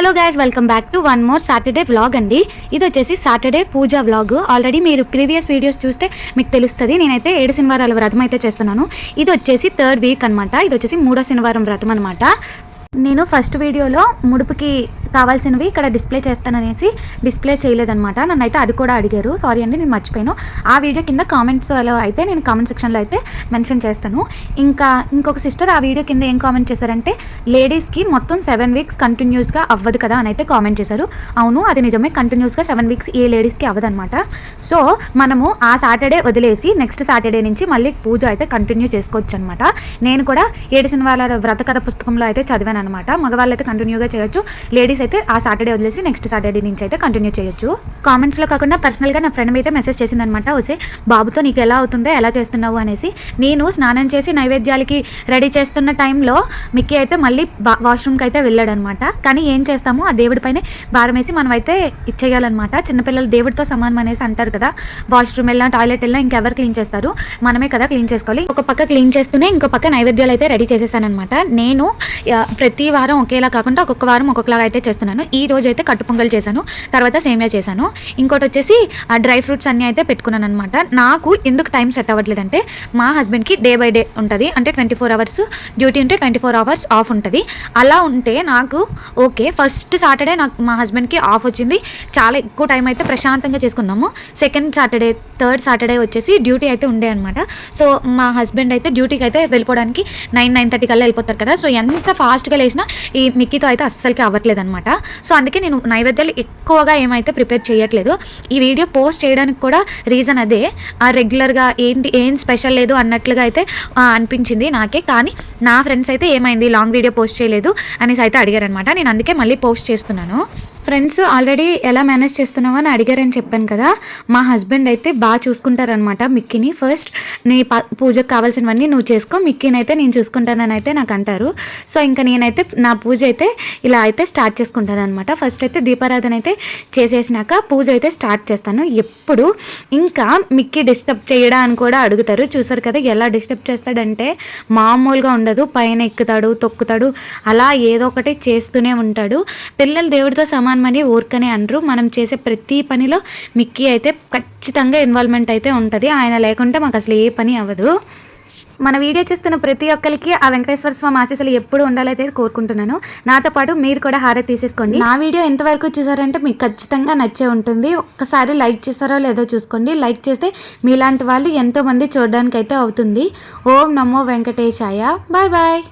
Hello guys welcome back to one more Saturday vlog అండి. ఇది వచ్చేసి సాటర్డే పూజ వ్లాగ్ ఆల్రెడీ మీరు ప్రీవియస్ వీడియోస్ చూస్తే మీకు తెలుస్తుంది. నేనైతే ఏడు శనివారాల వ్రతం అయితే చేస్తున్నాను. ఇది వచ్చేసి థర్డ్ వీక్ అనమాట ఇది వచ్చేసి మూడో శనివారం వ్రతం అనమాట నేను ఫస్ట్ వీడియోలో ముడుపుకి కావాల్సినవి ఇక్కడ డిస్ప్లే చేస్తాననేసి డిస్ప్లే చేయలేదనమాట నన్ను అయితే అది కూడా అడిగారు. సారీ అండి నేను మర్చిపోయాను. ఆ వీడియో కింద కామెంట్స్లో అయితే నేను కామెంట్ సెక్షన్లో అయితే మెన్షన్ చేస్తాను. ఇంకా ఇంకొక సిస్టర్ ఆ వీడియో కింద ఏం కామెంట్ చేశారంటే లేడీస్కి మొత్తం సెవెన్ వీక్స్ కంటిన్యూస్గా అవ్వదు కదా అని అయితే కామెంట్ చేశారు. అవును అది నిజమే. కంటిన్యూస్గా సెవెన్ వీక్స్ ఏ లేడీస్కి అవ్వదనమాట సో మనము ఆ సాటర్డే వదిలేసి నెక్స్ట్ సాటర్డే నుంచి మళ్ళీ పూజ అయితే కంటిన్యూ చేసుకోవచ్చు అనమాట నేను కూడా ఏడు శనివారాల వ్రత కథ పుస్తకంలో అయితే చదివాను అనమాట మగవాళ్ళు అయితే కంటిన్యూగా చేయొచ్చు. లేడీస్ అయితే ఆ సాటర్డే వదిలేసి నెక్స్ట్ సాటర్డే నుంచి అయితే కంటిన్యూ చేయొచ్చు. కామెంట్స్లో కాకుండా పర్సనల్గా నా ఫ్రెండ్ అయితే మెసేజ్ చేసిందనమాట వచ్చే బాబుతో నీకు ఎలా అవుతుందో ఎలా చేస్తున్నావు? అనేసి. నేను స్నానం చేసి నైవేద్యాలకి రెడీ చేస్తున్న టైంలో మిక్కీ అయితే మళ్ళీ వాష్రూమ్ వాష్రూమ్కి అయితే వెళ్ళాడనమాట కానీ ఏం చేస్తాము ఆ దేవుడి పైన భారం వేసి మనం అయితే ఇచ్చేయాలన్నమాట. చిన్నపిల్లలు దేవుడితో సమానం అనేసి అంటారు కదా వాష్రూమ్ వెళ్ళినా టాయిలెట్ వెళ్ళినా ఇంకెవరు క్లీన్ చేస్తారు? మనమే కదా క్లీన్ చేసుకోవాలి. ఒక పక్క క్లీన్ చేస్తూనే ఇంకో పక్క నైవేద్యాలు అయితే రెడీ చేసేసానమాట నేను ప్రతి వారం ఒకేలా కాకుండా ఒక్కొక్క వారం ఒక్కొక్కలాగా అయితే చేస్తున్నాను. ఈ రోజు అయితే కట్టు పొంగల్ చేశాను. తర్వాత సేమియా చేశాను. ఇంకోటి వచ్చేసి ఆ డ్రై ఫ్రూట్స్ అన్నీ అయితే పెట్టుకున్నాను అనమాట నాకు ఎందుకు టైం సెట్ అవ్వట్లేదంటే మా హస్బెండ్కి డే బై డే ఉంటుంది. అంటే ట్వంటీ ఫోర్ అవర్స్ డ్యూటీ ఉంటే ట్వంటీ ఫోర్ అవర్స్ ఆఫ్ ఉంటుంది. అలా ఉంటే నాకు ఓకే. ఫస్ట్ సాటర్డే నాకు మా హస్బెండ్కి ఆఫ్ వచ్చింది. చాలా ఎక్కువ టైం అయితే ప్రశాంతంగా చేసుకున్నాము. సెకండ్ సాటర్డే థర్డ్ సాటర్డే వచ్చేసి డ్యూటీ అయితే ఉండే అనమాట సో మా హస్బెండ్ అయితే డ్యూటీకి అయితే వెళ్ళిపోవడానికి నైన్ నైన్ థర్టీ కల్లా వెళ్ళిపోతారు కదా. సో ఎంత ఫాస్ట్గా లేచినా ఈ మిక్కీతో అయితే అస్సలకి అవ్వట్లేదు అనమాట సో అందుకే నేను నైవేద్యాలు ఎక్కువగా ఏమైతే ప్రిపేర్ చేయట్లేదు ఈ వీడియో పోస్ట్ చేయడానికి కూడా రీజన్ అదే. ఆ రెగ్యులర్గా ఏంటి ఏం స్పెషల్ లేదు అన్నట్లుగా అయితే అనిపించింది నాకే. కానీ నా ఫ్రెండ్స్ అయితే ఏమైంది లాంగ్ వీడియో పోస్ట్ చేయలేదు అనేసి అయితే అడిగారనమాట నేను అందుకే మళ్ళీ పోస్ట్ చేస్తున్నాను. ఫ్రెండ్స్ ఆల్రెడీ ఎలా మేనేజ్ చేస్తున్నావు అని అడిగారని చెప్పాను కదా. మా హస్బెండ్ అయితే బాగా చూసుకుంటారనమాట మిక్కీని. ఫస్ట్ నీ ప- పూజకు కావాల్సినవన్నీ నువ్వు చేసుకో మిక్కీని అయితే నేను చూసుకుంటానని అయితే నాకు అంటారు సో ఇంకా నేనైతే నా పూజ అయితే ఇలా అయితే స్టార్ట్ చేసుకుంటాను అనమాట ఫస్ట్ అయితే దీపారాధన అయితే చేసేసినాక పూజ అయితే స్టార్ట్ చేస్తాను. ఎప్పుడు ఇంకా మిక్కీ డిస్టర్బ్ చేయడా అని కూడా అడుగుతారు. చూసారు కదా ఎలా డిస్టర్బ్ చేస్తాడంటే మామూలుగా ఉండదు. పైన ఎక్కుతాడు తొక్కుతాడు అలా ఏదో ఒకటి చేస్తూనే ఉంటాడు. పిల్లలు దేవుడితో అని ఊరికనే అనరు. మనం చేసే ప్రతి పనిలో మిక్కీ అయితే ఖచ్చితంగా ఇన్వాల్వ్మెంట్ అయితే ఉంటుంది. ఆయన లేకుంటే మాకు అసలు ఏ పని అవ్వదు. మన వీడియో చూస్తున్న ప్రతి ఒక్కరికి ఆ వెంకటేశ్వర స్వామి ఆశీస్సులు ఎప్పుడు ఉండాలైతే కోరుకుంటున్నాను. నాతో పాటు మీరు కూడా హారతి తీసేసుకోండి. నా వీడియో ఎంతవరకు చూసారంటే మీకు ఖచ్చితంగా నచ్చే ఉంటుంది. ఒక్కసారి లైక్ చేస్తారో లేదో చూసుకోండి. లైక్ చేస్తే మీలాంటి వాళ్ళు ఎంతోమంది చూడడానికి అయితే అవుతుంది. ఓం నమో వెంకటేశాయ. Bye bye.